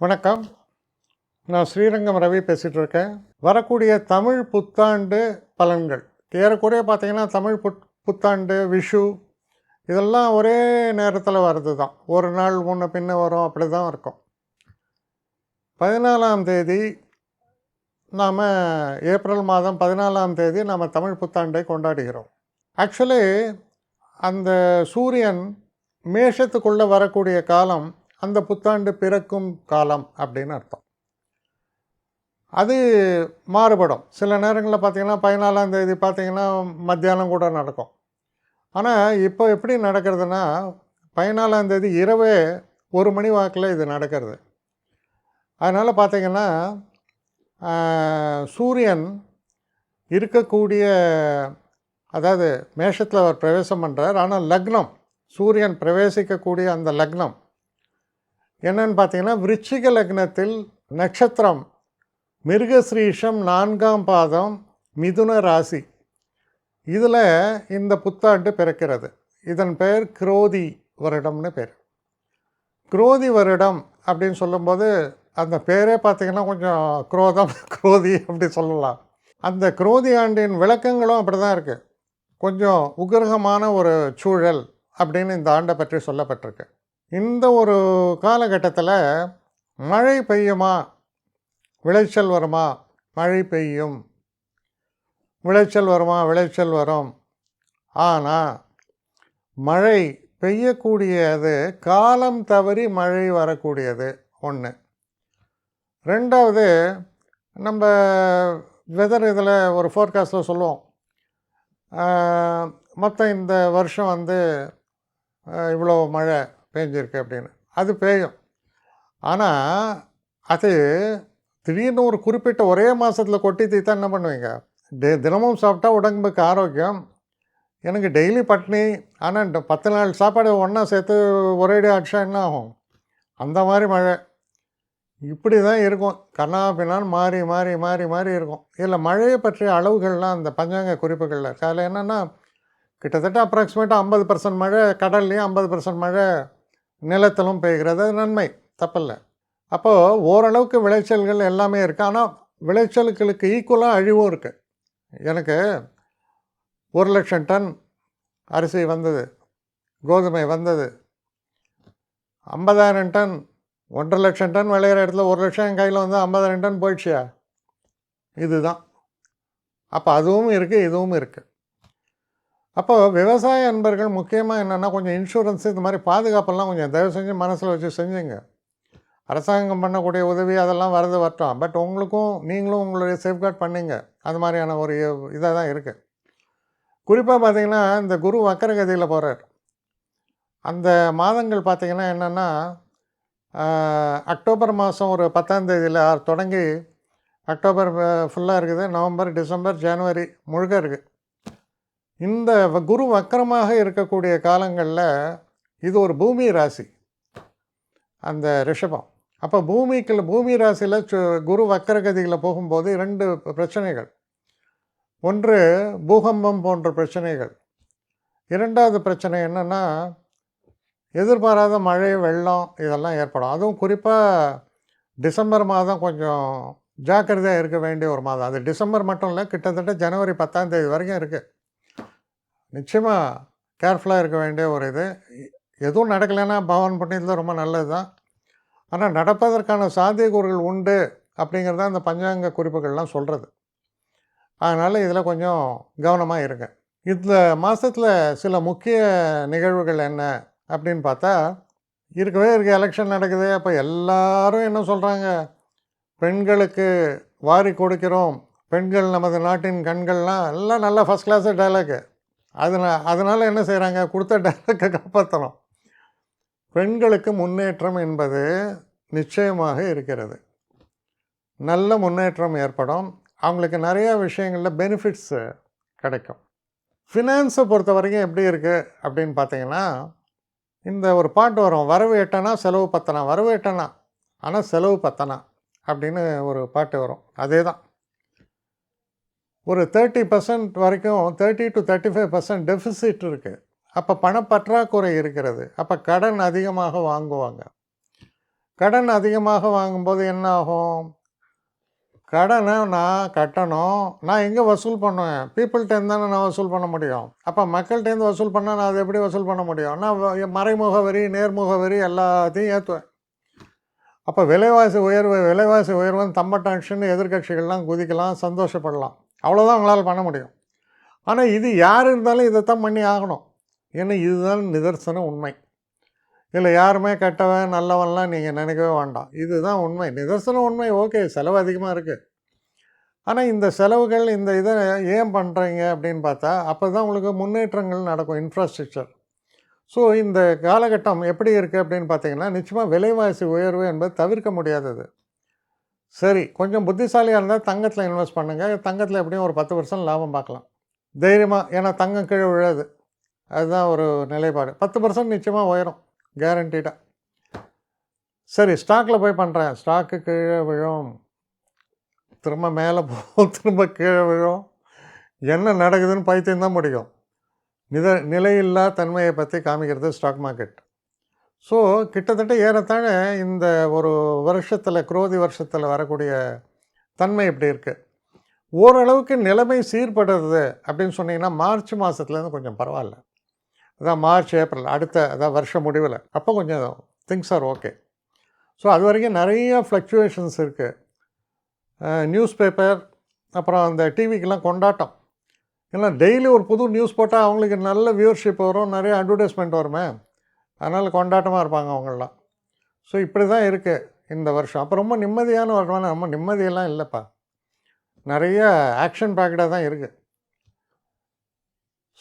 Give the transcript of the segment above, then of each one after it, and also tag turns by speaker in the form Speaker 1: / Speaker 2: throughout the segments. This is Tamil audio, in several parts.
Speaker 1: வணக்கம். நான் ஸ்ரீரங்கம் ரவி பேசிகிட்டு இருக்கேன் வரக்கூடிய தமிழ் புத்தாண்டு பலன்கள். ஏறக்குறைய பார்த்தீங்கன்னா தமிழ் புத் புத்தாண்டு விஷு இதெல்லாம் ஒரே நேரத்தில் வர்றது தான் ஒரு நாள் முன்ன பின்ன வரும் அப்படி தான் இருக்கும். பதினாலாம் தேதி நாம் ஏப்ரல் மாதம் பதினாலாம் தேதி நாம் தமிழ் புத்தாண்டை கொண்டாடுகிறோம். ஆக்சுவலி அந்த சூரியன் மேஷத்துக்குள்ளே வரக்கூடிய காலம் அந்த புத்தாண்டு பிறக்கும் காலம் அப்படின்னு அர்த்தம். அது மாறுபடும். சில நேரங்களில் பார்த்தீங்கன்னா பதினாலாம் தேதி பார்த்திங்கன்னா மத்தியானம் கூட நடக்கும். ஆனால் இப்போ எப்படி நடக்கிறதுனா பதினாலாம் தேதி இரவே ஒரு மணி வாக்கில் இது நடக்கிறது. அதனால் பார்த்திங்கன்னா சூரியன் இருக்கக்கூடிய அதாவது மேஷத்தில் அவர் பிரவேசம் பண்ணுறார் ஆனால் லக்னம் சூரியன் பிரவேசிக்கக்கூடிய அந்த லக்னம் என்னன்னு பார்த்தீங்கன்னா விருச்சிக லக்னத்தில் நட்சத்திரம் மிருகஸ்ரீஷம் நான்காம் பாதம் மிதுன ராசி. இதில் இந்த புத்தாண்டு பிறக்கிறது. இதன் பெயர் குரோதி வருடம்னு பேர். குரோதி வருடம் அப்படின்னு சொல்லும்போது அந்த பேரே பார்த்திங்கன்னா கொஞ்சம் குரோதம் குரோதி அப்படி சொல்லலாம். அந்த குரோதி ஆண்டின் விளக்கங்களும் அப்படி தான் இருக்குது கொஞ்சம் உக்கிரகமான ஒரு சூழல் அப்படின்னு இந்த ஆண்டை பற்றி சொல்லப்பட்டிருக்கு. இந்த ஒரு காலகட்டத்தில் மழை பெய்யுமா? விளைச்சல் வருமா? மழை பெய்யும். விளைச்சல் வருமா? விளைச்சல் வரும். ஆனால் மழை பெய்யக்கூடியது காலம் தவறி மழை வரக்கூடியது ஒன்று ரெண்டாவது நம்ம வெதர் இதில் ஒரு ஃபோர்காஸ்ட்டில் சொல்லுவோம். மொத்தம் இந்த வருஷம் வந்து இவ்வளோ மழை. பெஞ்சிருக்கு அப்படின்னு. அது பெய்யும் ஆனால் அது திடீர்னு ஒரு குறிப்பிட்ட ஒரே மாதத்தில் கொட்டி தீத்தா என்ன பண்ணுவீங்க? டே தினமும் சாப்பிட்டா உடம்புக்கு ஆரோக்கியம். எனக்கு டெய்லி பட்னி ஆனால் இந்த பத்து நாள் சாப்பாடு ஒன்றா சேர்த்து ஒரேடி அடிச்சா என்ன ஆகும்? அந்த மாதிரி மழை. இப்படி தான் இருக்கும். கண்ணா மாறி மாறி மாறி மாறி இருக்கும். இதில் மழையை பற்றிய அளவுகள்லாம் அந்த பஞ்சாங்க குறிப்புகளில் இருக்கு. அதில் என்னென்னா கிட்டத்தட்ட அப்ராக்சிமேட்டாக ஐம்பது பர்சன்ட் மழை கடல்லையும் ஐம்பது பர்சன்ட் மழை நிலத்திலும் பெய்கிறது. அது நன்மை. தப்பில்லை. அப்போது ஓரளவுக்கு விளைச்சல்கள் எல்லாமே இருக்குது ஆனால் விளைச்சல்களுக்கு ஈக்குவலாக அழிவும் இருக்குது எனக்கு ஒரு லட்சம் டன் அரிசி வந்தது. கோதுமை வந்தது. ஐம்பதாயிரம் டன் ஒன்றரை லட்சம் டன் விளையிற இடத்துல ஒரு லட்சம் என் கையில் வந்து ஐம்பதாயிரம் டன் போயிடுச்சியா? இதுதான். அப்போ அதுவும் இருக்குது இதுவும் இருக்குது அப்போது விவசாய அன்பர்கள் முக்கியமாக என்னென்னா கொஞ்சம் இன்சூரன்ஸ் இந்த மாதிரி பாதுகாப்பெல்லாம் கொஞ்சம் தயவு செஞ்சு மனசில் வச்சு செஞ்சுங்க. அரசாங்கம் பண்ணக்கூடிய உதவி அதெல்லாம் வரது வரட்டும். பட் உங்களுக்கும் நீங்களும் உங்களுடைய சேஃப்கார்ட் பண்ணீங்க. அது மாதிரியான ஒரு இதாக தான் இருக்குது குறிப்பாக பார்த்திங்கன்னா இந்த குரு வக்கரகதியில் போகிறார் அந்த மாதங்கள் பார்த்திங்கன்னா என்னென்னா அக்டோபர் மாதம் ஒரு பத்தாம் தேதியில் தொடங்கி அக்டோபர் ஃபுல்லாக இருக்குது. நவம்பர் டிசம்பர் ஜனவரி முழுக்க இருக்குது இந்த வ- குரு வக்கரமாக இருக்கக்கூடிய காலங்களில் இது ஒரு பூமி ராசி. அந்த ரிஷபம். அப்போ பூமிக்குள்ள பூமி ராசியில் சு- குரு வக்கரகதியில் போகும்போது இரண்டு பிரச்சனைகள். ஒன்று பூகம்பம் போன்ற பிரச்சனைகள். இரண்டாவது பிரச்சனை என்னென்னா எதிர்பாராத மழை வெள்ளம் இதெல்லாம் ஏற்படும். அதுவும் குறிப்பாக டிசம்பர் மாதம் கொஞ்சம் ஜாக்கிரதையாக இருக்க வேண்டிய ஒரு மாதம். அது டிசம்பர் மட்டும் இல்லை கிட்டத்தட்ட ஜனவரி பத்தாம் தேதி வரைக்கும் இருக்குது நிச்சயமாக கேர்ஃபுல்லாக இருக்க வேண்டிய ஒரு இது. எதுவும் நடக்கலைன்னா பவன் புண்ணியத்தில் ரொம்ப நல்லது தான் ஆனால் நடப்பதற்கான சாத்தியக்கூறுகள் உண்டு அப்படிங்கிறது தான் இந்த பஞ்சாங்க குறிப்புகள்லாம் சொல்கிறது அதனால் இதில் கொஞ்சம் கவனமாக இருங்க. இந்த மாதத்தில் சில முக்கிய நிகழ்வுகள் என்ன அப்படின்னு பார்த்தா இருக்கவே இருக்க எலெக்ஷன் நடக்குது. அப்போ எல்லாரும் என்ன சொல்கிறாங்க பெண்களுக்கு வாரி கொடுக்கிறோம். பெண்கள் நமது நாட்டின் கண்கள்லாம் எல்லாம் நல்லா ஃபஸ்ட் கிளாஸு டைலாக்கு அதனால் அதனால் என்ன செய்கிறாங்க கொடுத்த டேரக்டை காப்பாற்றணும் பெண்களுக்கு முன்னேற்றம் என்பது நிச்சயமாக இருக்கிறது. நல்ல முன்னேற்றம் ஏற்படும். அவங்களுக்கு நிறையா விஷயங்களில் பெனிஃபிட்ஸு கிடைக்கும். ஃபினான்ஸை பொறுத்த வரைக்கும் எப்படி இருக்குது அப்படின்னு பார்த்தீங்கன்னா இந்த ஒரு பாட்டு வரும் வரவு எட்டனா செலவு பத்தனா? வரவு எட்டனா. ஆனால் செலவு பத்தனா அப்படின்னு ஒரு பாட்டு வரும். அதே தான் ஒரு தேர்ட்டி பர்சன்ட் வரைக்கும் thirty to thirty five percent deficit இருக்குது அப்போ பணப்பற்றாக்குறை இருக்கிறது. அப்போ கடன் அதிகமாக வாங்குவாங்க. கடன் அதிகமாக வாங்கும்போது என்ன ஆகும்? கடனை நான் கட்டணும். நான் எங்கே வசூல் பண்ணுவேன்? பீப்புள்கிட்டேருந்து தானே நான் வசூல் பண்ண முடியும். அப்போ மக்கள்கிட்டேருந்து வசூல் பண்ணால் நான் அதை எப்படி வசூல் பண்ண முடியும்? நான் மறைமுக வரி நேர்முக வரி எல்லாத்தையும் ஏற்றுவேன் அப்போ விலைவாசி உயர்வு விலைவாசி உயர்வுன்னு தம்பட்டாட்சின்னு எதிர்க்கட்சிகள்லாம் குதிக்கலாம் சந்தோஷப்படலாம். அவ்வளோதான் உங்களால் பண்ண முடியும். ஆனால் இது யார் இருந்தாலும் இதைத்தான் பண்ணி ஆகணும். ஏன்னா இதுதான் நிதர்சன உண்மை. இல்லை யாருமே கெட்டவன் நல்லவன்லாம் நீங்கள் நினைக்கவே வேண்டாம். இதுதான் உண்மை. நிதர்சன உண்மை ஓகே செலவு அதிகமாக இருக்குது ஆனால் இந்த செலவுகள் இந்த இதை ஏன் பண்ணுறீங்க அப்படின்னு பார்த்தா அப்போ தான் உங்களுக்கு முன்னேற்றங்கள் நடக்கும் இன்ஃப்ராஸ்ட்ரக்சர் ஸோ இந்த காலகட்டம் எப்படி இருக்குது அப்படின்னு பார்த்தீங்கன்னா நிச்சயமாக விலைவாசி உயர்வு என்பது தவிர்க்க முடியாதது. சரி கொஞ்சம் புத்திசாலியாக இருந்தால் தங்கத்தில் இன்வெஸ்ட் பண்ணுங்கள் தங்கத்தில் எப்படியும் ஒரு பத்து பர்சன்ட் லாபம் பார்க்கலாம். தைரியமாக ஏன்னா தங்கம் கீழே விழாது. அதுதான் ஒரு நிலைப்பாடு. பத்து பர்சன்ட் நிச்சயமாக உயரும் கேரண்டீடாக சரி ஸ்டாக்கில் போய் பண்ணுறேன் ஸ்டாக்கு கீழே விழும். திரும்ப மேலே போகும் திரும்ப கீழே விழும். என்ன நடக்குதுன்னு பைத்தியம் தான் முடியும் நித நிலையில்லா தன்மையை பற்றி காமிக்கிறது ஸ்டாக் மார்க்கெட் ஸோ கிட்டத்தட்ட ஏறத்தாழ இந்த ஒரு வருஷத்தில் குரோதி வருஷத்தில் வரக்கூடிய தன்மை இப்படி இருக்குது ஓரளவுக்கு நிலைமை சீர்படுறது அப்படின்னு சொன்னீங்கன்னா மார்ச் மாதத்துலேருந்து கொஞ்சம் பரவாயில்ல. அதான் மார்ச் ஏப்ரல் அடுத்த அதான் வருஷ முடிவில். அப்போ கொஞ்சம் திங்ஸ் ஆர் ஓகே ஸோ அது வரைக்கும் நிறைய ஃப்ளக்சுவேஷன்ஸ் இருக்குது நியூஸ் பேப்பர் அப்புறம் அந்த டிவிக்கெலாம் கொண்டாட்டம். ஏன்னா டெய்லி ஒரு புது நியூஸ் போட்டால் அவங்களுக்கு நல்ல வியூவர்ஷிப் வரும் நிறைய அட்வர்டைஸ்மெண்ட் வருமே. அதனால் கொண்டாட்டமாக இருப்பாங்க அவங்களாம் ஸோ இப்படி தான் இருக்குது இந்த வருஷம். அப்போ ரொம்ப நிம்மதியான வருஷம் ரொம்ப நிம்மதியெல்லாம் இல்லைப்பா. நிறைய ஆக்ஷன் பேக்கடாக தான் இருக்குது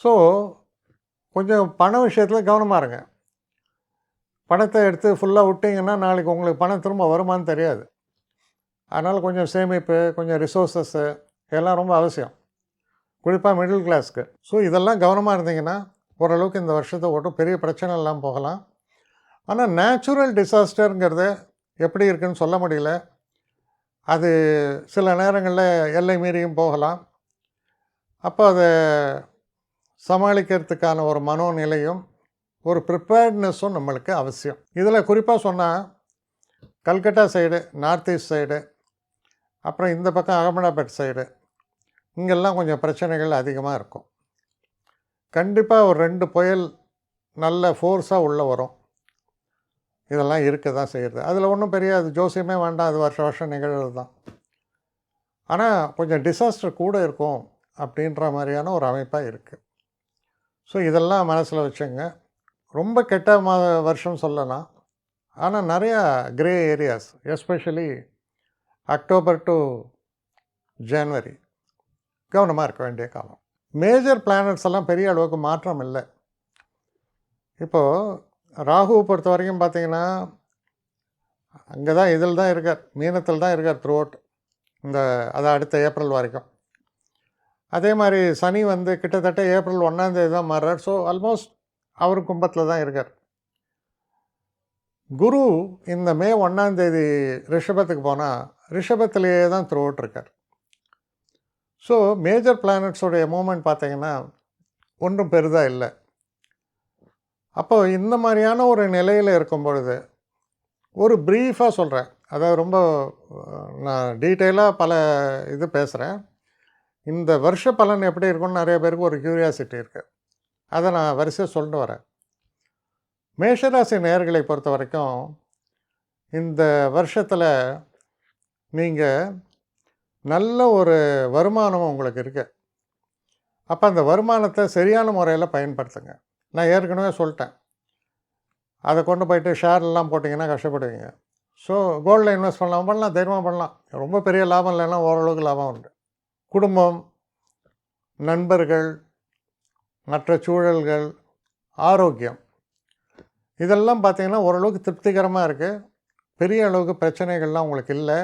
Speaker 1: ஸோ கொஞ்சம் பண விஷயத்தில் கவனமாக இருங்க. பணத்தை எடுத்து ஃபுல்லாக விட்டிங்கன்னா நாளைக்கு உங்களுக்கு பணம் திரும்ப வருமான்னு தெரியாது. அதனால் கொஞ்சம் சேமிப்பு கொஞ்சம் ரிசோர்ஸஸ்ஸு இதெல்லாம் ரொம்ப அவசியம். குறிப்பாக மிடில் கிளாஸ்க்கு ஸோ இதெல்லாம் கவனமாக இருந்தீங்கன்னா ஓரளவுக்கு இந்த வருஷத்தை ஓட்டும் பெரிய பிரச்சனை இல்லாமல் போகலாம். ஆனால் நேச்சுரல் டிசாஸ்டருங்கிறது எப்படி இருக்குன்னு சொல்ல முடியல. அது சில நேரங்களில் எல்லை மீறியும் போகலாம். அப்போ அதை சமாளிக்கிறதுக்கான ஒரு மனோநிலையும் ஒரு ப்ரிப்பேர்ட்னஸும் நம்மளுக்கு அவசியம். இதில் குறிப்பாக சொன்னால் Calcutta side north east side அப்புறம் இந்த பக்கம் அகமதாபாத் சைடு இங்கெல்லாம் கொஞ்சம் பிரச்சனைகள் அதிகமாக இருக்கும். கண்டிப்பாக ஒரு ரெண்டு புயல் நல்ல ஃபோர்ஸாக உள்ளே வரும். இதெல்லாம் இருக்க தான் செய்கிறது அதில் ஒன்றும் பெரிய அது ஜோசியமே வேண்டாம். அது வருஷம் வருஷம் நிகழ்கிறது தான் ஆனால் கொஞ்சம் டிசாஸ்டர் கூட இருக்கும் அப்படின்ற மாதிரியான ஒரு அமைப்பாக இருக்குது ஸோ இதெல்லாம் மனசில் வச்சுங்க. ரொம்ப கெட்ட மா வருஷம் சொல்லலாம். ஆனால் நிறையா grey areas especially October to January கவனமாக இருக்க வேண்டிய காலம். மேஜர் பிளானட்ஸ் எல்லாம் பெரிய அளவுக்கு மாற்றம் இல்லை. இப்போது ராகுவை பொறுத்த வரைக்கும் பார்த்தீங்கன்னா அங்கே தான் இதில் தான் இருக்கார் மீனத்தில் தான் இருக்கார் த்ரூ அவுட் இந்த அதை அடுத்த ஏப்ரல் வரைக்கும். அதே மாதிரி சனி வந்து கிட்டத்தட்ட ஏப்ரல் ஒன்றாந்தேதி தான் மாறுறார். ஸோ ஆல்மோஸ்ட் அவர் கும்பத்தில் தான் இருக்கார். குரு இந்த மே ஒன்றாந்தேதி ரிஷபத்துக்கு போனால் ரிஷபத்திலேயே தான் த்ரூ அவுட் இருக்கார். ஸோ மேஜர் பிளானட்ஸோடைய மூமெண்ட் பார்த்தீங்கன்னா ஒன்றும் பெரிதாக இல்லை. அப்போ இந்த மாதிரியான ஒரு நிலையில் இருக்கும் பொழுது ஒரு ப்ரீஃபாக சொல்கிறேன் அதாவது ரொம்ப நான் டீட்டெயிலாக பல இது பேசுகிறேன் இந்த வருஷ பலன் எப்படி இருக்கும்னு நிறைய பேருக்கு ஒரு க்யூரியாசிட்டி இருக்குது அதை நான் வரிசையாக சொல்லிட்டு வரேன். மேஷராசி நேர்களை பொறுத்த வரைக்கும் இந்த வருஷத்தில் நீங்கள் நல்ல ஒரு வருமானம் உங்களுக்கு இருக்குது அப்போ அந்த வருமானத்தை சரியான முறையில் பயன்படுத்துங்க. நான் ஏற்கனவே சொல்லிட்டேன். அதை கொண்டு போயிட்டு ஷேர்லாம் போட்டிங்கன்னா கஷ்டப்படுவீங்க. ஸோ கோல்டில் இன்வெஸ்ட் பண்ணலாம்? பண்ணலாம். தைரியமாக பண்ணலாம். ரொம்ப பெரிய லாபம் இல்லைன்னா ஓரளவுக்கு லாபம் உண்டு. குடும்பம் நண்பர்கள் மற்ற சூழல்கள் ஆரோக்கியம். இதெல்லாம் பார்த்திங்கன்னா ஓரளவுக்கு திருப்திகரமாக இருக்குது பெரிய அளவுக்கு பிரச்சனைகள்லாம் உங்களுக்கு இல்லை.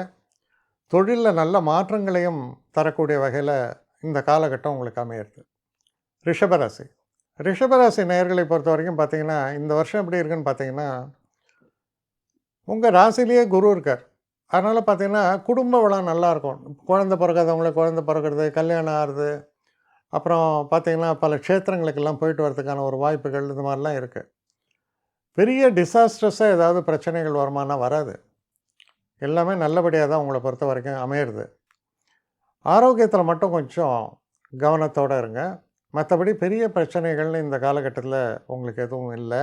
Speaker 1: தொழிலில் நல்ல மாற்றங்களையும் தரக்கூடிய வகையில் இந்த காலகட்டம் உங்களுக்கு அமையிறது. ரிஷபராசி. ரிஷபராசி நேர்களை பொறுத்த வரைக்கும் பார்த்தீங்கன்னா இந்த வருஷம் எப்படி இருக்குன்னு பார்த்தீங்கன்னா உங்கள் ராசிலேயே குரு இருக்கார். அதனால் பார்த்தீங்கன்னா குடும்ப வளம் நல்லாயிருக்கும் குழந்தை பிறக்காதவங்களுக்கு குழந்தை பிறக்கிறது கல்யாணம் ஆகிறது அப்புறம் பார்த்திங்கன்னா பல க்ஷேத்திரங்களுக்கெல்லாம் போயிட்டு வரதுக்கான ஒரு வாய்ப்புகள் இது மாதிரிலாம் இருக்குது பெரிய டிசாஸ்டர்ஸாக ஏதாவது பிரச்சனைகள் வருமானா வராது. எல்லாமே நல்லபடியாக தான் உங்களை பொறுத்த வரைக்கும் அமையிறது. ஆரோக்கியத்தில் மட்டும் கொஞ்சம் கவனத்தோடு இருங்க. மற்றபடி பெரிய பிரச்சனைகள்னு இந்த காலகட்டத்தில் உங்களுக்கு எதுவும் இல்லை.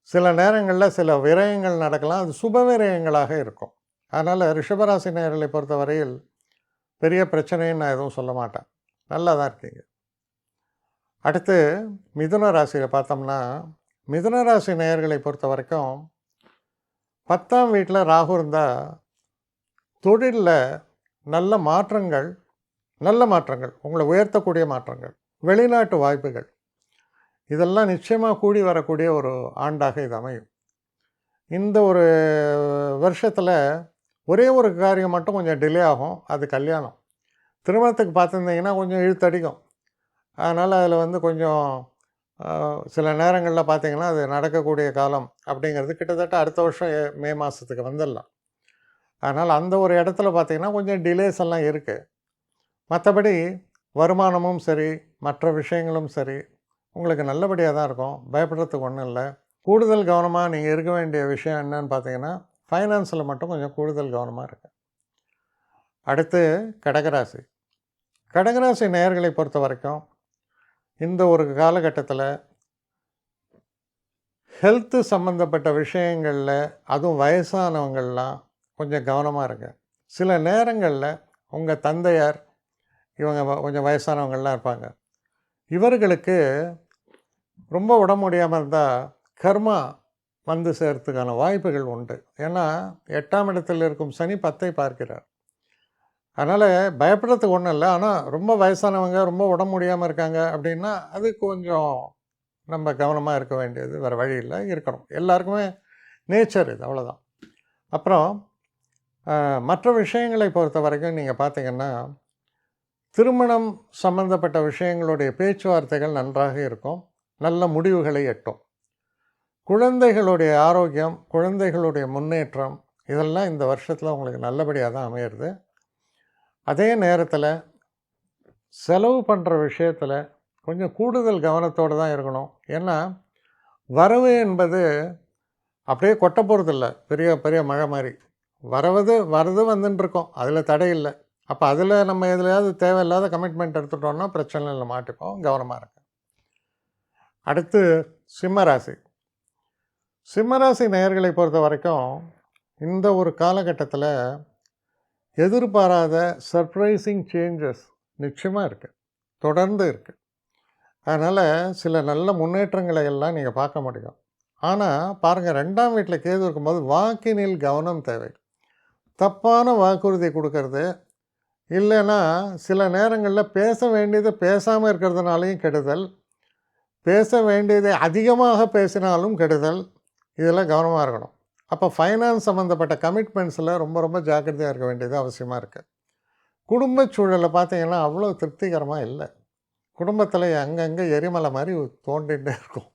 Speaker 1: சில நேரங்களில் சில விரயங்கள் நடக்கலாம். அது சுப விரயங்களாக இருக்கும். அதனால் ரிஷபராசி நேயர்களை பொறுத்தவரையில் பெரிய பிரச்சனைன்னு நான் எதுவும் சொல்ல மாட்டேன். நல்லா தான் இருக்கீங்க. அடுத்து மிதுன ராசியில் பார்த்தோம்னா மிதுன ராசி நேயர்களை பொறுத்த வரைக்கும் பத்தாம் வீட்டில் ராகு இருந்தால் தொழிலில் நல்ல மாற்றங்கள் நல்ல மாற்றங்கள் உங்களை உயர்த்தக்கூடிய மாற்றங்கள் வெளிநாட்டு வாய்ப்புகள். இதெல்லாம் நிச்சயமாக கூடி வரக்கூடிய ஒரு ஆண்டாக இது அமையும். இந்த ஒரு வருஷத்தில் ஒரே ஒரு காரியம் மட்டும் கொஞ்சம் டிலே ஆகும் அது கல்யாணம். திருமணத்துக்கு பார்த்துருந்தீங்கன்னா கொஞ்சம் இழுத்தடிக்கும். அதனால் அதில் வந்து கொஞ்சம் சில நேரங்களில் பார்த்தீங்கன்னா அது நடக்கக்கூடிய காலம் அப்படிங்கிறது கிட்டத்தட்ட அடுத்த வருஷம் ஏ- மே மாதத்துக்கு வந்துடலாம் அதனால் அந்த ஒரு இடத்துல பார்த்தீங்கன்னா கொஞ்சம் டிலேஸ் எல்லாம் இருக்குது மற்றபடி வருமானமும் சரி மற்ற விஷயங்களும் சரி உங்களுக்கு நல்லபடியாக தான் இருக்கும். பயப்படுறதுக்கு ஒன்றும் இல்லை. கூடுதல் கவனமாக நீங்கள் இருக்க வேண்டிய விஷயம் என்னன்னு பார்த்தீங்கன்னா ஃபைனான்ஸில் மட்டும் கொஞ்சம் கூடுதல் கவனமாக இருக்கு அடுத்து கடகராசி. கடகராசி நேயர்களை பொறுத்த வரைக்கும் இந்த ஒரு காலகட்டத்தில் ஹெல்த்து சம்மந்தப்பட்ட விஷயங்களில் அதுவும் வயசானவங்கள்லாம் கொஞ்சம் கவனமாக இருங்க. சில நேரங்களில் உங்கள் தந்தையார் இவங்க வ- கொஞ்சம் வயசானவங்கள்லாம் இருப்பாங்க. இவர்களுக்கு ரொம்ப உடம்பு முடியாமல் இருந்தால் கர்மா வந்து சேர்த்துக்கான வாய்ப்புகள் உண்டு. ஏன்னா எட்டாம் இடத்தில் இருக்கும் சனி பத்தை பார்க்கிறார். அதனால் பயப்படுறதுக்கு ஒன்றும் இல்லை. ஆனால் ரொம்ப வயசானவங்க ரொம்ப உடம்பு முடியாமல் இருக்காங்க அப்படின்னா அது கொஞ்சம் நம்ம கவனமாக இருக்க வேண்டியது வேறு வழி இல்லை. இருக்கணும். எல்லாருக்குமே நேச்சர் இது அவ்வளோதான் அப்புறம் மற்ற விஷயங்களை பொறுத்த வரைக்கும் நீங்கள் பார்த்தீங்கன்னா திருமணம் சம்பந்தப்பட்ட விஷயங்களுடைய பேச்சுவார்த்தைகள் நன்றாக இருக்கும். நல்ல முடிவுகளை எட்டும். குழந்தைகளுடைய ஆரோக்கியம் குழந்தைகளுடைய முன்னேற்றம் இதெல்லாம் இந்த வருஷத்தில் உங்களுக்கு நல்லபடியாக தான் அமையிறது. அதே நேரத்தில் செலவு பண்ணுற விஷயத்தில் கொஞ்சம் கூடுதல் கவனத்தோடு தான் இருக்கணும். ஏன்னா வரவு என்பது அப்படியே கொட்ட போகிறதில்ல பெரிய பெரிய மழை மாதிரி. வரவது வரது வந்துட்டுருக்கோம் அதில் தடை இல்லை. அப்போ அதில் நம்ம எதுலையாவது தேவையில்லாத கமிட்மெண்ட் எடுத்துட்டோம்னா பிரச்சனை இல்லை. மாட்டிப்போம். கவனமாக இருங்க. அடுத்து சிம்மராசி. சிம்மராசி நேயர்களை பொறுத்த வரைக்கும் இந்த ஒரு காலகட்டத்தில் எதிர்பாராத சர்ப்ரைசிங் சேஞ்சஸ் நிச்சயமாக இருக்குது தொடர்ந்து இருக்குது அதனால் சில நல்ல முன்னேற்றங்களை எல்லாம் நீங்கள் பார்க்க முடியும். ஆனால் பாருங்கள் ரெண்டாம் வீட்டில் கேது இருக்கும்போது வாக்கினில் கவனம் தேவை. தப்பான வாக்குறுதி கொடுக்கறது இல்லைன்னா சில நேரங்களில் பேச வேண்டியதை பேசாமல் இருக்கிறதுனாலையும் கெடுதல் பேச வேண்டியதை அதிகமாக பேசினாலும் கெடுதல் இதெல்லாம் கவனமாக இருக்கணும். அப்போ ஃபைனான்ஸ் சம்மந்தப்பட்ட கமிட்மெண்ட்ஸில் ரொம்ப ரொம்ப ஜாக்கிரதையாக இருக்க வேண்டியது அவசியமாக இருக்குது குடும்ப சூழலை பார்த்தீங்கன்னா அவ்வளோ திருப்திகரமாக இல்லை. குடும்பத்தில் அங்கங்கே எரிமலை மாதிரி தோண்டிகிட்டே இருக்கும்.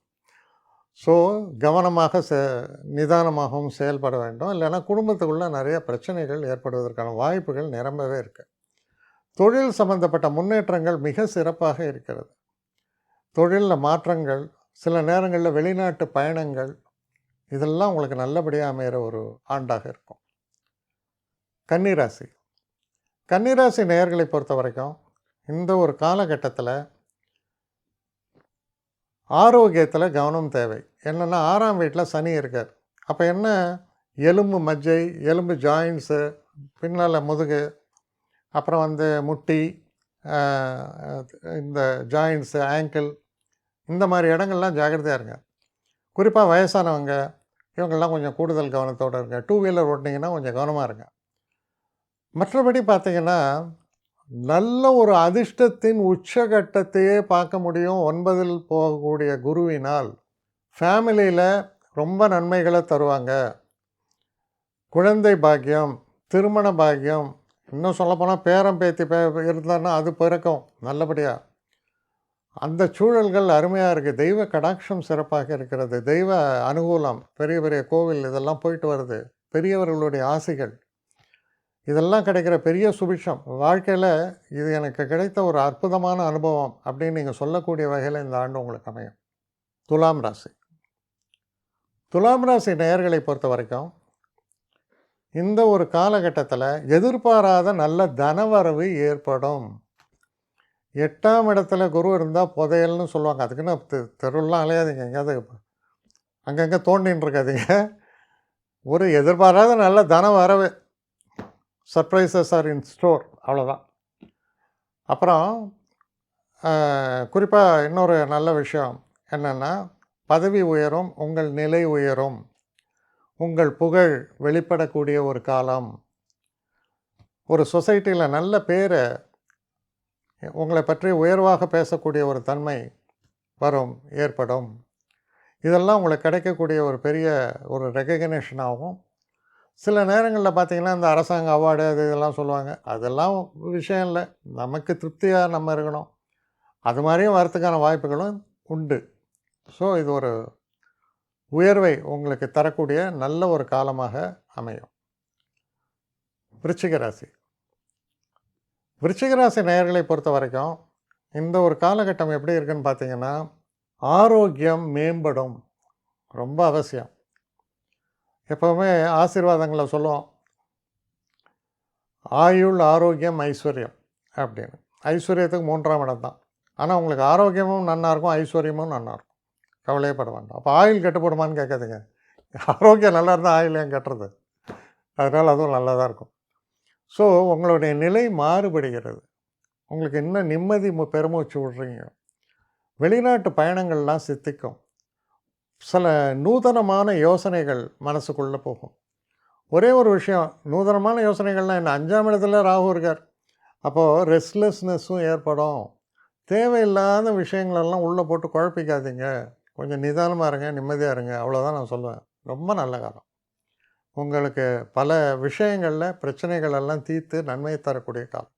Speaker 1: ஸோ கவனமாக செ நிதானமாகவும் செயல்பட வேண்டும். இல்லைன்னா குடும்பத்துக்குள்ளே நிறைய பிரச்சனைகள் ஏற்படுவதற்கான வாய்ப்புகள் நிரம்பவே இருக்குது தொழில் சம்பந்தப்பட்ட முன்னேற்றங்கள் மிக சிறப்பாக இருக்கிறது. தொழிலில் மாற்றங்கள் சில நேரங்களில் வெளிநாட்டு பயணங்கள் இதெல்லாம் உங்களுக்கு நல்லபடியாக அமையிற ஒரு ஆண்டாக இருக்கும். கன்னிராசி கன்னிராசி நேயர்களை பொறுத்த வரைக்கும் இந்த ஒரு காலகட்டத்தில் ஆரோக்கியத்தில் கவனம் தேவை. என்னென்னா ஆறாம் வீட்டில் சனி இருக்கார். அப்போ என்ன? எலும்பு மஜ்ஜை எலும்பு ஜாயின்ஸு பின்னால் முதுகு அப்புறம் வந்து முட்டி இந்த ஜாயின்ஸு ஆங்கிள் இந்த மாதிரி இடங்கள்லாம் ஜாக்கிரதையாக இருங்க. குறிப்பாக வயசானவங்க இவங்கெல்லாம் கொஞ்சம் கூடுதல் கவனத்தோடு இருங்க. டூ வீலர் ஓட்டினீங்கன்னா கொஞ்சம் கவனமாக இருங்க. மற்றபடி பார்த்தீங்கன்னா நல்ல ஒரு அதிர்ஷ்டத்தின் உச்சகட்டத்தையே பார்க்க முடியும். ஒன்பதில் போகக்கூடிய குருவினால் ஃபேமிலியில் ரொம்ப நன்மைகளை தருவாங்க. குழந்தை பாக்கியம் திருமண பாக்கியம் இன்னும் சொல்லப்போனால் பேரம் பேத்தி பே இருந்தான்னா அது பிறக்கும் நல்லபடியாக அந்த சூழல்கள் அருமையாக இருக்குது தெய்வ கடாட்சம் சிறப்பாக இருக்கிறது. தெய்வ அனுகூலம் பெரிய பெரிய கோவில் இதெல்லாம் போயிட்டு வருது. பெரியவர்களுடைய ஆசைகள். இதெல்லாம் கிடைக்கிற பெரிய சுபிட்சம் வாழ்க்கையில் இது எனக்கு கிடைத்த ஒரு அற்புதமான அனுபவம் அப்படின்னு நீங்கள் சொல்லக்கூடிய வகையில் இந்த ஆண்டு உங்களுக்கு அமையும். துலாம் ராசி. துலாம் ராசி நேயர்களை பொறுத்த வரைக்கும் இந்த ஒரு காலகட்டத்தில் எதிர்பாராத நல்ல தனவரவு ஏற்படும். எட்டாம் இடத்துல குரு இருந்தால் புதையல்னு சொல்லுவாங்க. அதுக்குன்னு தெ தெருவெல்லாம் அலையாதீங்க. எங்கேயாவது அங்கங்கே தோண்டின்னு இருக்காதீங்க ஒரு எதிர்பாராத நல்ல தனம் வரவு. சர்ப்ரைசஸ் ஆர் இன் ஸ்டோர் அவ்வளோதான் அப்புறம் குறிப்பாக இன்னொரு நல்ல விஷயம் என்னென்னா பதவி உயரும் உங்கள் நிலை உயரும். உங்கள் புகழ் வெளிப்படக்கூடிய ஒரு காலம். ஒரு சொசைட்டியில் நல்ல பேரை உங்களை பற்றி உயர்வாக பேசக்கூடிய ஒரு தன்மை வரும் ஏற்படும். இதெல்லாம் உங்களுக்கு கிடைக்கக்கூடிய ஒரு பெரிய ஒரு ரெக்கக்னேஷன் ஆகும். சில நேரங்களில் பார்த்திங்கன்னா இந்த அரசாங்க அவார்டு அது இதெல்லாம் சொல்லுவாங்க. அதெல்லாம் விஷயம் இல்லை. நமக்கு திருப்தியாக நம்ம இருக்கணும். அது மாதிரியும் வரத்துக்கான வாய்ப்புகளும் உண்டு. ஸோ இது ஒரு உயர்வை உங்களுக்கு தரக்கூடிய நல்ல ஒரு காலமாக அமையும். விருச்சிக ராசி. விருச்சிகராசி நேயர்களை பொறுத்த வரைக்கும் இந்த ஒரு காலகட்டம் எப்படி இருக்குன்னு பார்த்தீங்கன்னா ஆரோக்கியம் மேம்படும். ரொம்ப அவசியம். எப்போவுமே ஆசீர்வாதங்களை சொல்லுவோம். ஆயுள் ஆரோக்கியம் ஐஸ்வர்யம் அப்படின்னு. ஐஸ்வர்யத்துக்கு மூன்றாம் இடம் தான். ஆனால் உங்களுக்கு ஆரோக்கியமும் நல்லாயிருக்கும் இருக்கும் ஐஸ்வர்யமும் நல்லாயிருக்கும் இருக்கும். கவலையே வேண்டாம். அப்போ ஆயில் கட்டுப்படுமான்னு கேட்காதீங்க. ஆரோக்கியம் நல்லா இருந்தால் ஆயில் ஏன் கட்டுறது? அதனால் அதுவும் நல்லா தான் இருக்கும். ஸோ உங்களுடைய நிலை மாறுபடுகிறது. உங்களுக்கு என்ன நிம்மதி மு- பெருமூச்சு விட்றீங்க வெளிநாட்டு பயணங்கள்லாம் சித்திக்கும். சில நூதனமான யோசனைகள் மனசுக்குள்ளே போகும். ஒரே ஒரு விஷயம் நூதனமான யோசனைகள்லாம் என்ன? அஞ்சாம் இடத்துல ராகு இருக்கார். அப்போது ரெஸ்ட்லெஸ்னஸும் ஏற்படும். தேவையில்லாத விஷயங்களெல்லாம் உள்ளே போட்டு குழப்பிக்காதீங்க. கொஞ்சம் நிதானமாக இருங்க நிம்மதியாக இருங்க. அவ்வளோதான் நான் சொல்லுவேன். ரொம்ப நல்ல காலம். உங்களுக்கு பல விஷயங்களில் பிரச்சனைகள் எல்லாம் தீர்த்து நன்மையை தரக்கூடிய காலம்.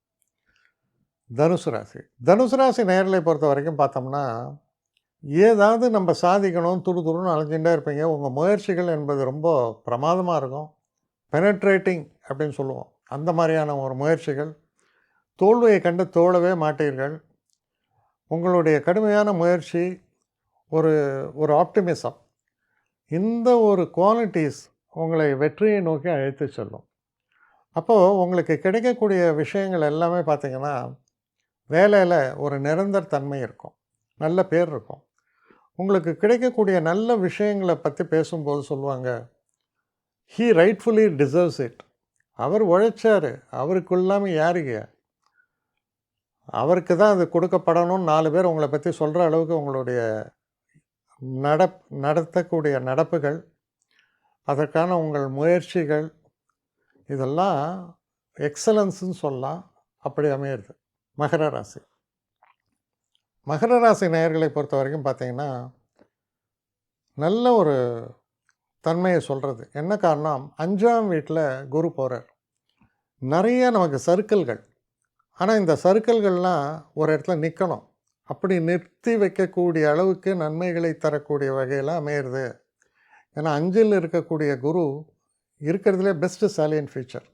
Speaker 1: தனுசு ராசி. தனுசு ராசி நேர்களை பொறுத்த வரைக்கும் பார்த்தோம்னா ஏதாவது நம்ம சாதிக்கணும் துரு துருன்னு அலைஞ்சுட்டே இருப்பீங்க. உங்கள் முயற்சிகள் என்பது ரொம்ப பிரமாதமாக இருக்கும். பெனட்ரேட்டிங் அப்படின்னு சொல்லுவோம். அந்த மாதிரியான ஒரு முயற்சிகள். தோல்வியை கண்டு தோழவே மாட்டீர்கள். உங்களுடைய கடுமையான முயற்சி ஒரு ஒரு ஆப்டிமிசம் இந்த ஒரு குவாலிட்டிஸ் உங்களை வெற்றியை நோக்கி அழைத்து செல்லும். அப்போது உங்களுக்கு கிடைக்கக்கூடிய விஷயங்கள் எல்லாமே பார்த்தீங்கன்னா வேலையில் ஒரு நிரந்தர தன்மை இருக்கும். நல்ல பேர் இருக்கும். உங்களுக்கு கிடைக்கக்கூடிய நல்ல விஷயங்களை பற்றி பேசும்போது சொல்லுவாங்க ஹீ ரைட்ஃபுல்லி டிசர்வ்ஸ் இட் அவர் உழைச்சார் அவருக்கு இல்லாமல் யாருங்க அவருக்கு தான் அது கொடுக்கப்படணும்னு நாலு பேர் உங்களை பற்றி சொல்கிற அளவுக்கு உங்களுடைய நடப் நடத்தக்கூடிய நடப்புகள் அதற்கான உங்கள் முயற்சிகள் இதெல்லாம் எக்ஸலன்ஸுன்னு சொல்லலாம். அப்படி அமையிறது. மகர ராசி. மகர ராசி நேயர்களை பொறுத்த வரைக்கும் பார்த்தீங்கன்னா நல்ல ஒரு தன்மையை சொல்கிறது என்ன காரணம்? அஞ்சாம் வீட்டில் குரு போகிறார் நிறைய நமக்கு சர்க்கிள்கள் ஆனால் இந்த சர்க்கிள்கள்லாம் ஒரு இடத்துல நிற்கணும் அப்படி நிறுத்தி வைக்கக்கூடிய அளவுக்கு நன்மைகளை தரக்கூடிய வகையில் அமையிறது. ஏன்னா அஞ்சில் இருக்கக்கூடிய குரு இருக்கிறதுலே பெஸ்ட்டு சாலியன் ஃபீச்சர்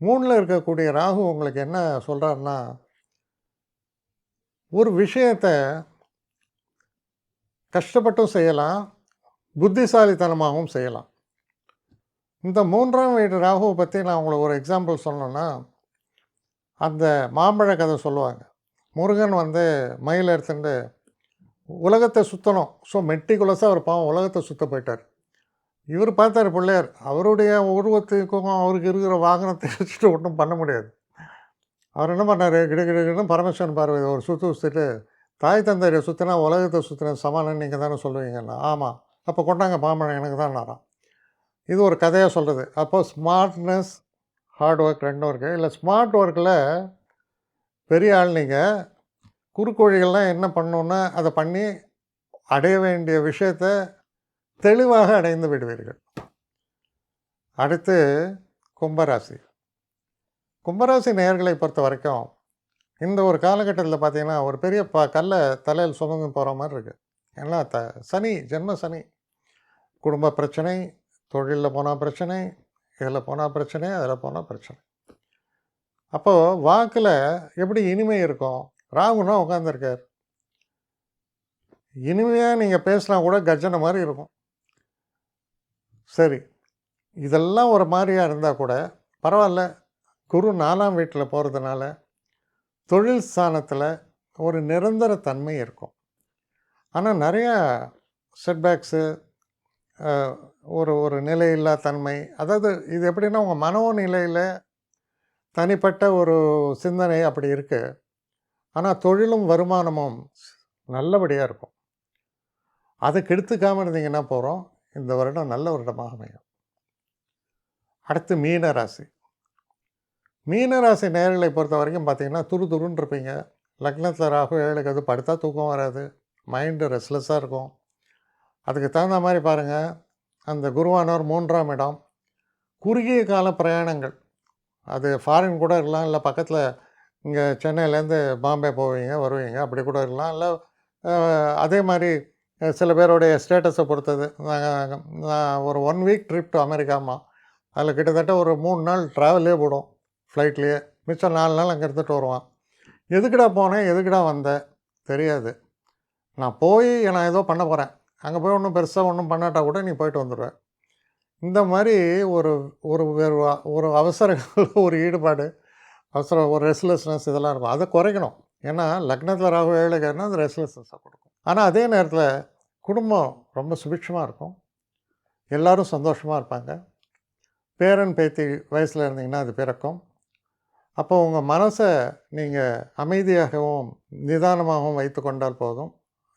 Speaker 1: மூணில் இருக்கக்கூடிய ராகு உங்களுக்கு என்ன சொல்கிறாருன்னா ஒரு விஷயத்தை கஷ்டப்பட்டும் செய்யலாம் புத்திசாலித்தனமாகவும் செய்யலாம். இந்த மூன்றாம் வீடு ராகுவை பற்றி நான் உங்களுக்கு ஒரு எக்ஸாம்பிள் சொல்லணும்னா அந்த மாம்பழ கதை சொல்லுவாங்க. முருகன் வந்து மயில் எடுத்துட்டு உலகத்தை சுற்றணும் ஸோ மெட்டிகுலஸாக அவர் பாவம் உலகத்தை சுத்த போயிட்டார். இவர் பார்த்தார் பிள்ளையார் அவருடைய உருவத்துக்கும் அவருக்கு இருக்கிற வாகனத்தை வச்சுட்டு ஒன்றும் பண்ண முடியாது. அவர் என்ன பண்ணார்? கிடுகிடுன்னு பரமேஸ்வரன் பார்வை ஒரு சுற்று சுற்றிட்டு தாய் தந்தையை சுற்றினா உலகத்தை சுற்றின சமாளம் நீங்கள் தானே சொல்லுவீங்கண்ணா ஆமாம் அப்போ கொண்டாங்க பாம்பழம் எனக்கு தான் நேரம். இது ஒரு கதையாக சொல்கிறது அப்போ ஸ்மார்ட்னஸ் ஹார்ட் ஒர்க் ரெண்டும் இருக்குது இல்லை ஸ்மார்ட் ஒர்க்கில் பெரிய ஆள் நீங்கள் குறுக்கோழிகள்லாம் என்ன பண்ணோன்னா அதை பண்ணி அடைய வேண்டிய விஷயத்தை தெளிவாக அடைந்து விடுவீர்கள். அடுத்து கும்பராசி. கும்பராசி நேயர்களை பொறுத்த வரைக்கும் இந்த ஒரு காலகட்டத்தில் பார்த்திங்கன்னா ஒரு பெரிய ப கல்லை தலையில் சுமந்து போகிற மாதிரி இருக்குது ஏன்னா த சனி ஜென்ம சனி. குடும்ப பிரச்சனை தொழிலில் போனால் பிரச்சனை இதில் போனால் பிரச்சனை அதில் போனால் பிரச்சனை. அப்போது வாக்கில் எப்படி இனிமை இருக்கும்? ராகுனா உட்காந்துருக்கார் இனிமையாக நீங்கள் பேசினா கூட கர்ஜனை மாதிரி இருக்கும். சரி இதெல்லாம் ஒரு மாதிரியாக இருந்தால் கூட பரவாயில்ல. குரு நாலாம் வீட்டில் போகிறதுனால தொழில் ஸ்தானத்தில் ஒரு நிரந்தர தன்மை இருக்கும். ஆனால் நிறையா செட்பேக்ஸு ஒரு ஒரு நிலையில்லா தன்மை. அதாவது இது எப்படின்னா உங்கள் மனோநிலையில் தனிப்பட்ட ஒரு சிந்தனை அப்படி இருக்குது ஆனால் தொழிலும் வருமானமும் நல்லபடியாக இருக்கும். அதை கெடுத்துக்காமல் இருந்தீங்கன்னா போகிறோம் இந்த வருடம் நல்ல வருடமாக அமையும். அடுத்து மீன ராசி மீன ராசி நேர்களை பொறுத்த வரைக்கும் பார்த்தீங்கன்னா துரு துருன்னு இருப்பீங்க. லக்னத்தில் ராகு ஏழுக்கு அது படுத்தா தூக்கம் வராது. மைண்டு ரெஸ்ட்லெஸ்ஸாக இருக்கும். அதுக்கு தகுந்த மாதிரி பாருங்கள் அந்த குருவானவர் மூன்றாம் இடம். குறுகிய கால பிரயாணங்கள். அது ஃபாரின் கூட இருக்கலாம் இல்லை பக்கத்தில் இங்கே சென்னையிலேருந்து பாம்பே போவீங்க வருவீங்க அப்படி கூட இருக்கலாம். இல்லை அதே மாதிரி சில பேருடைய ஸ்டேட்டஸை பொறுத்தது. நாங்கள் நான் ஒரு ஒன் வீக் ட்ரிப் டு அமெரிக்காமா அதில் கிட்டத்தட்ட ஒரு மூணு நாள் ட்ராவலே போடும் ஃப்ளைட்லேயே மிச்சம் நாலு நாள் அங்கே இருந்துட்டு வருவான். எதுக்குடா போனேன் எதுக்குடா வந்தேன்? தெரியாது. நான் போய் நான் ஏதோ பண்ண போகிறேன் அங்கே போய் ஒன்றும் பெருசாக ஒன்றும் பண்ணாட்டா கூட நீ போயிட்டு வந்துடுவேன் இந்த மாதிரி ஒரு ஒரு ஒரு அவசரங்கள் ஒரு ஈடுபாடு அவசரம் ஒரு ரெஸ்ட்லெஸ்னஸ் இதெல்லாம் இருக்கும். அதை குறைக்கணும். ஏன்னா லக்னத்தில் ராகு ஏழுகிறனா அது ரெஸ்ட்லெஸ்னஸாக கொடுக்கும். ஆனால் அதே நேரத்தில் குடும்பம் ரொம்ப சுபிட்சமாக இருக்கும். எல்லோரும் சந்தோஷமாக இருப்பாங்க. பேரன் பேத்தி வயசில் இருந்தீங்கன்னா அது பிறக்கும். அப்போ உங்கள் மனசை நீங்கள் அமைதியாகவும் நிதானமாகவும் வைத்து கொண்டால் போதும்.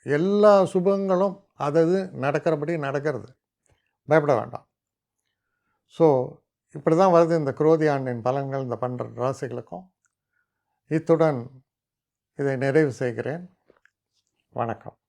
Speaker 1: எல்லா சுபங்களும் அதது நடக்கிறபடி நடக்கிறது. பயப்பட வேண்டாம். ஸோ இப்படி தான் வருது இந்த குரோதி ஆண்டின் பலன்கள் இந்த பன்னெண்டு ராசிகளுக்கும். இத்துடன் இதை நிறைவு செய்கிறேன். வணக்கம்.